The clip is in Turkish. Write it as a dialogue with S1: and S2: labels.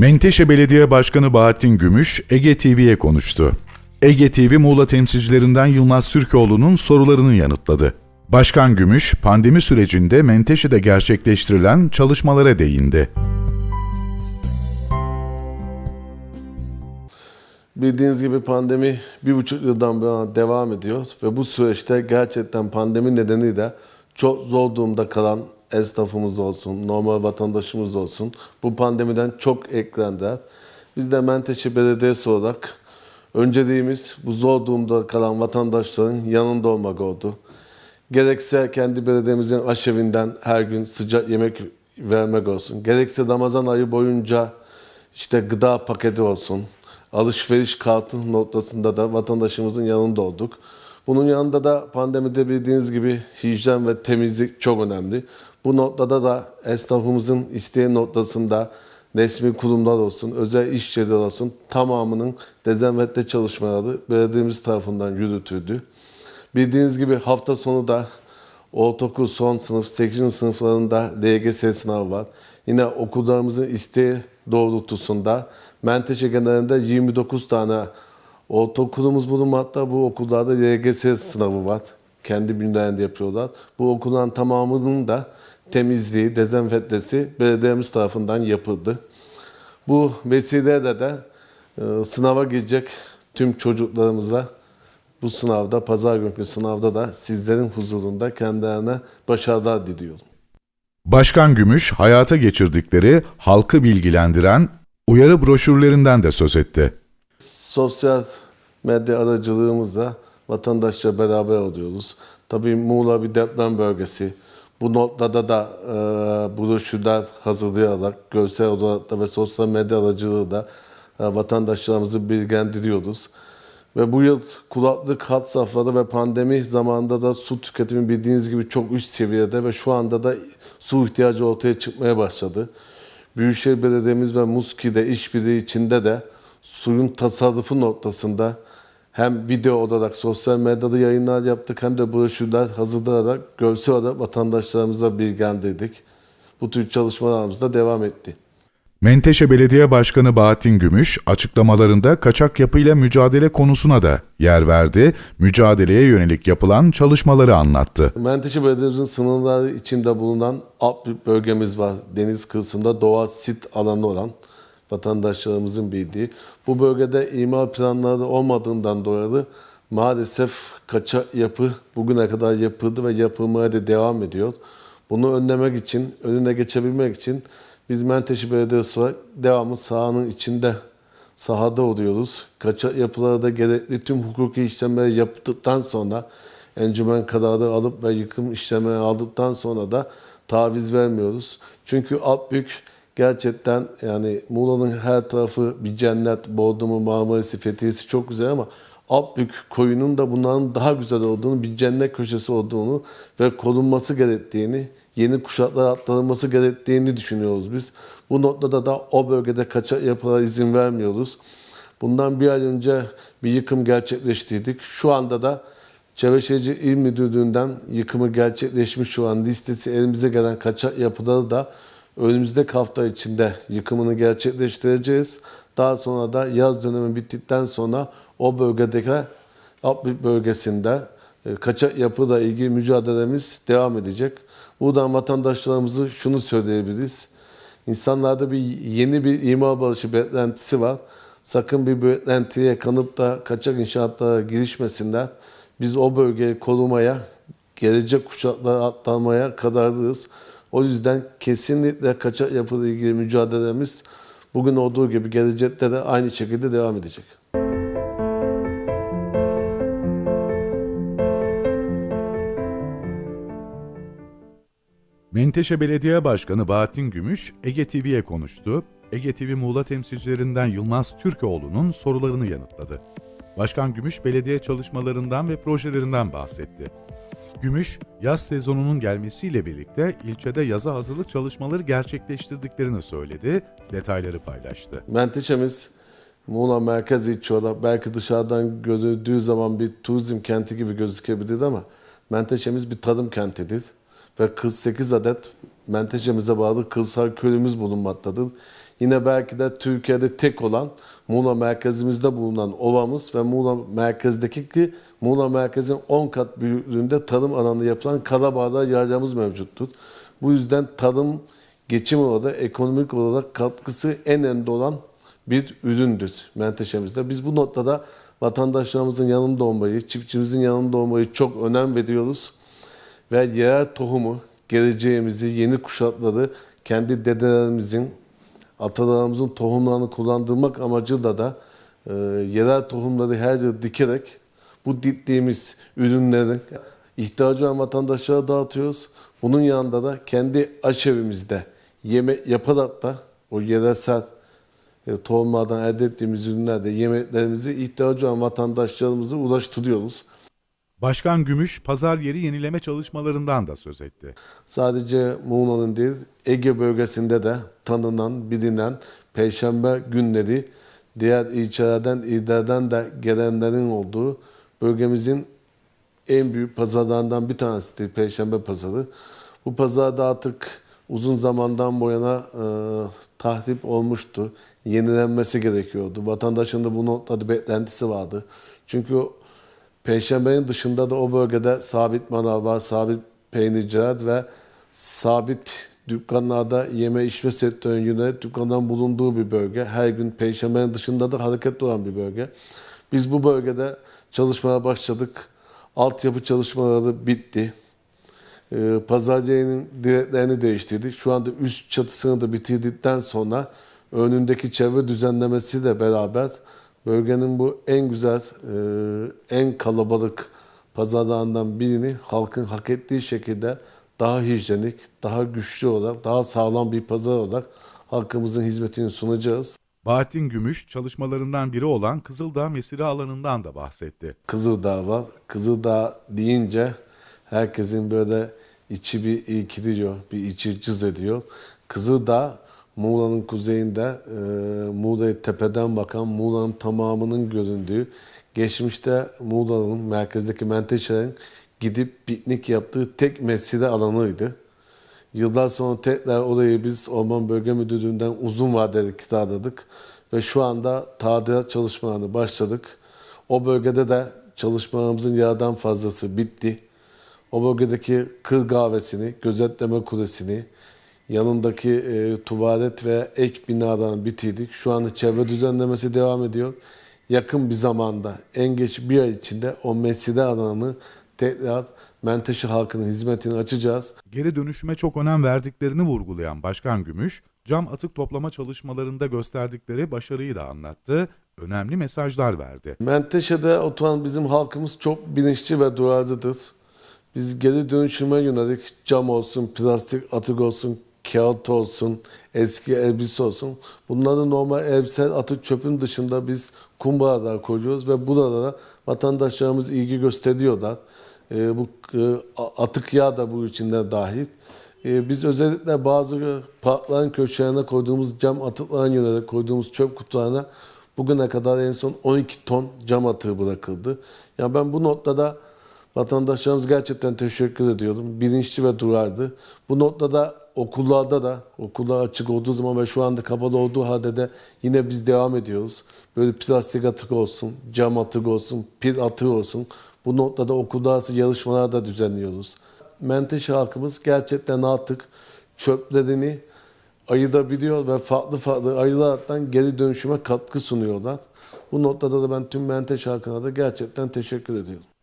S1: Menteşe Belediye Başkanı Bahattin Gümüş, Ege TV'ye konuştu. Ege TV Muğla temsilcilerinden Yılmaz Türkoğlu'nun sorularını yanıtladı. Başkan Gümüş, pandemi sürecinde Menteşe'de gerçekleştirilen çalışmalara değindi.
S2: Bildiğiniz gibi pandemi bir buçuk yıldan beri devam ediyor ve bu süreçte gerçekten pandemi nedeniyle çok zor durumda kalan esnafımız olsun, normal vatandaşımız olsun bu pandemiden çok eklendiler. Biz de Menteşe Belediyesi olarak önceliğimiz bu zor durumda kalan vatandaşların yanında olmak oldu. Gerekse kendi belediyemizin aşevinden her gün sıcak yemek vermek olsun. Gerekse Ramazan ayı boyunca işte gıda paketi olsun. Alışveriş kartı noktasında da vatandaşımızın yanında olduk. Bunun yanında da pandemide bildiğiniz gibi hijyen ve temizlik çok önemli. Bu noktada da esnafımızın isteği noktasında resmi kurumlar olsun, özel iş yerleri olsun tamamının dezenfekte çalışmaları belediyemiz tarafından yürütüldü. Bildiğiniz gibi hafta sonu da ortaokul son sınıf 8. sınıflarında DGS sınavı var. Yine okullarımızın isteği doğrultusunda Menteşe genelinde 29 tane ortaokulumuz bulunmakta. Bu okullarda DGS sınavı var. Kendi bünyelerinde yapıyorlar. Bu okulların tamamının da temizliği, dezenfektesi belediyemiz tarafından yapıldı. Bu vesileyle de e, sınava girecek tüm çocuklarımıza bu sınavda, pazar günkü sınavda da sizlerin huzurunda kendilerine başarılar diliyorum.
S1: Başkan Gümüş, hayata geçirdikleri, halkı bilgilendiren uyarı broşürlerinden de söz etti.
S2: Sosyal medya aracılığımızla vatandaşla beraber oluyoruz. Tabii Muğla bir deprem bölgesi. Bu noktada da e, broşürler hazırlayarak görsel olarak da ve sosyal medya aracılığıyla e, vatandaşlarımızı bilgilendiriyoruz. Ve bu yıl kulaklık hat safhada ve pandemi zamanında da su tüketimi bildiğiniz gibi çok üst seviyede ve şu anda da su ihtiyacı ortaya çıkmaya başladı. Büyükşehir Belediyemiz ve Muski'de işbirliği içinde de suyun tasarrufu noktasında hem video olarak sosyal medyada yayınlar yaptık hem de broşürler hazırlayarak görsel olarak vatandaşlarımıza bilgilendirdik. Bu tür çalışmalarımız da devam etti.
S1: Menteşe Belediye Başkanı Bahattin Gümüş açıklamalarında kaçak yapıyla mücadele konusuna da yer verdi, mücadeleye yönelik yapılan çalışmaları anlattı.
S2: Menteşe Belediyemizin sınırları içinde bulunan Alp bölgemiz var. Deniz kıyısında doğal sit alanı olan vatandaşlarımızın bildiği. Bu bölgede imar planları olmadığından dolayı maalesef kaçak yapı bugüne kadar yapıldı ve yapılmaya da devam ediyor. Bunu önlemek için, önüne geçebilmek için biz Menteşe Belediyesi olarak devamlı sahanın içinde sahada oluyoruz. Kaçak yapılarda gerekli tüm hukuki işlemleri yaptıktan sonra encümen kararı alıp ve yıkım işlemleri aldıktan sonra da taviz vermiyoruz. Çünkü Akbük gerçekten yani Muğla'nın her tarafı bir cennet, Bodrum'u, Marmaris'i, Fethiye'si çok güzel ama Akbük koyunun da bunların daha güzel olduğunu, bir cennet köşesi olduğunu ve korunması gerektiğini, yeni kuşaklara aktarılması gerektiğini düşünüyoruz biz. Bu noktada da o bölgede kaçak yapılara izin vermiyoruz. Bundan bir ay önce bir yıkım gerçekleştirdik. Şu anda da Çevre Şehircilik İl Müdürlüğü'nden yıkımı gerçekleşmiş şu an listesi elimize gelen kaçak yapıları da önümüzdeki hafta içinde yıkımını gerçekleştireceğiz. Daha sonra da yaz dönemi bittikten sonra o bölgedeki Akbük bölgesinde e, kaçak yapıyla ilgili mücadelemiz devam edecek. Buradan vatandaşlarımızı şunu söyleyebiliriz. İnsanlarda bir yeni bir imar barışı beklentisi var. Sakın bir beklentiye kanıp da kaçak inşaatlara girişmesinler. Biz o bölgeyi korumaya, gelecek kuşaklara aktarmaya kararlıyız. O yüzden kesinlikle kaçak yapıyla ilgili mücadelemiz bugün olduğu gibi gelecekte de aynı şekilde devam edecek.
S1: Menteşe Belediye Başkanı Bahattin Gümüş, Ege TV'ye konuştu. Ege TV Muğla temsilcilerinden Yılmaz Türkoğlu'nun sorularını yanıtladı. Başkan Gümüş, belediye çalışmalarından ve projelerinden bahsetti. Gümüş, yaz sezonunun gelmesiyle birlikte ilçede yaza hazırlık çalışmaları gerçekleştirdiklerini söyledi, detayları paylaştı.
S2: Menteşemiz Muğla merkez ilçe olarak belki dışarıdan görüldüğü zaman bir turizm kenti gibi gözükebilir ama Menteşemiz bir tarım kentidir. Ve 48 adet Menteşemize bağlı kırsal köyümüz bulunmaktadır. Yine belki de Türkiye'de tek olan Muğla merkezimizde bulunan ovamız ve Muğla merkezdeki ki Muğla merkezin 10 kat büyüklüğünde tarım alanında yapılan Karabağlar yaylamız mevcuttur. Bu yüzden tarım geçim olarak, ekonomik olarak katkısı en önemli olan bir üründür menteşemizde. Biz bu noktada vatandaşlarımızın yanında olmayı, çiftçimizin yanında olmayı çok önem veriyoruz. Ve yerel tohumu, geleceğimizi, yeni kuşakları kendi dedelerimizin, atalarımızın tohumlarını kullandırmak amacıyla da e, yerel tohumları her yıl dikerek bu diktiğimiz ürünlerin ihtiyacı olan vatandaşlara dağıtıyoruz. Bunun yanında da kendi aşevimizde yeme yaparak da o yeresel e, tohumlardan elde ettiğimiz ürünlerde yemeklerimizi ihtiyacı olan vatandaşlarımıza ulaştırıyoruz.
S1: Başkan Gümüş, pazar yeri yenileme çalışmalarından da söz etti.
S2: Sadece Muğla'nın değil, Ege bölgesinde de tanınan, bilinen Perşembe günleri diğer ilçelerden, illerden de gelenlerin olduğu bölgemizin en büyük pazarlarından bir tanesidir Perşembe pazarı. Bu pazarda artık uzun zamandan bu yana e, tahrip olmuştu. Yenilenmesi gerekiyordu. Vatandaşın da bu noktada beklentisi vardı. Çünkü Perşembenin dışında da o bölgede sabit manav var, sabit peynirciler ve sabit dükkanlarda yeme içme sektörünün yönelik dükkanların bulunduğu bir bölge. Her gün Perşembenin dışında da hareketli olan bir bölge. Biz bu bölgede çalışmaya başladık. Altyapı çalışmaları bitti. Ee, Pazar direklerini değiştirdik. Şu anda üst çatısını da bitirdikten sonra önündeki çevre düzenlemesiyle beraber bölgenin bu en güzel, e, en kalabalık pazarlarından birini halkın hak ettiği şekilde daha hijyenik, daha güçlü olarak, daha sağlam bir pazar olarak halkımızın hizmetini sunacağız.
S1: Bahattin Gümüş, çalışmalarından biri olan Kızıldağ Mesire alanından da bahsetti.
S2: Kızıldağ var. Kızıldağ deyince herkesin böyle içi bir irkiliyor, bir içi cız ediyor. Kızıldağ Muğla'nın kuzeyinde e, Muğla'yı tepeden bakan Muğla'nın tamamının göründüğü geçmişte Muğla'nın merkezdeki menteşelerin gidip piknik yaptığı tek mesire alanıydı. Yıllar sonra tekrar orayı biz Orman Bölge Müdürlüğü'nden uzun vadeli kiraladık ve şu anda tadilat çalışmalarını başladık. O bölgede de çalışmalarımızın yarıdan fazlası bitti. O bölgedeki kır kahvesini, gözetleme kulesini, yanındaki e, tuvalet ve ek binadan bitirdik. Şu anda çevre düzenlemesi devam ediyor. Yakın bir zamanda, en geç bir ay içinde o mesire alanını tekrar Menteşe halkının hizmetini açacağız.
S1: Geri dönüşüme çok önem verdiklerini vurgulayan Başkan Gümüş, cam atık toplama çalışmalarında gösterdikleri başarıyı da anlattı, önemli mesajlar verdi.
S2: Menteşe'de oturan bizim halkımız çok bilinçli ve duyarlıdır. Biz geri dönüşüme yönelik cam olsun, plastik atık olsun, kağıt olsun, eski elbise olsun. Bunları normal evsel atık çöpün dışında biz kumbaralara koyuyoruz ve buralara vatandaşlarımız ilgi gösteriyorlar. Ee, bu e, atık yağ da bu içinde dahil. Ee, biz özellikle bazı parkların köşelerine koyduğumuz cam atıklarına yönelik koyduğumuz çöp kutularına bugüne kadar en son 12 ton cam atığı bırakıldı. Yani ben bu noktada vatandaşlarımız gerçekten teşekkür ediyorum. Bilinçli ve duyarlı. Bu noktada okullarda da okullar açık olduğu zaman ve şu anda kapalı olduğu halde de yine biz devam ediyoruz. Böyle plastik atık olsun, cam atık olsun, pil atığı olsun. Bu noktada arası yarışmalar da düzenliyoruz. Menteşe halkımız gerçekten artık çöplerini ayırabiliyor ve farklı farklı ayıraraktan geri dönüşüme katkı sunuyorlar. Bu noktada da ben tüm Menteşe halkına da gerçekten teşekkür ediyorum.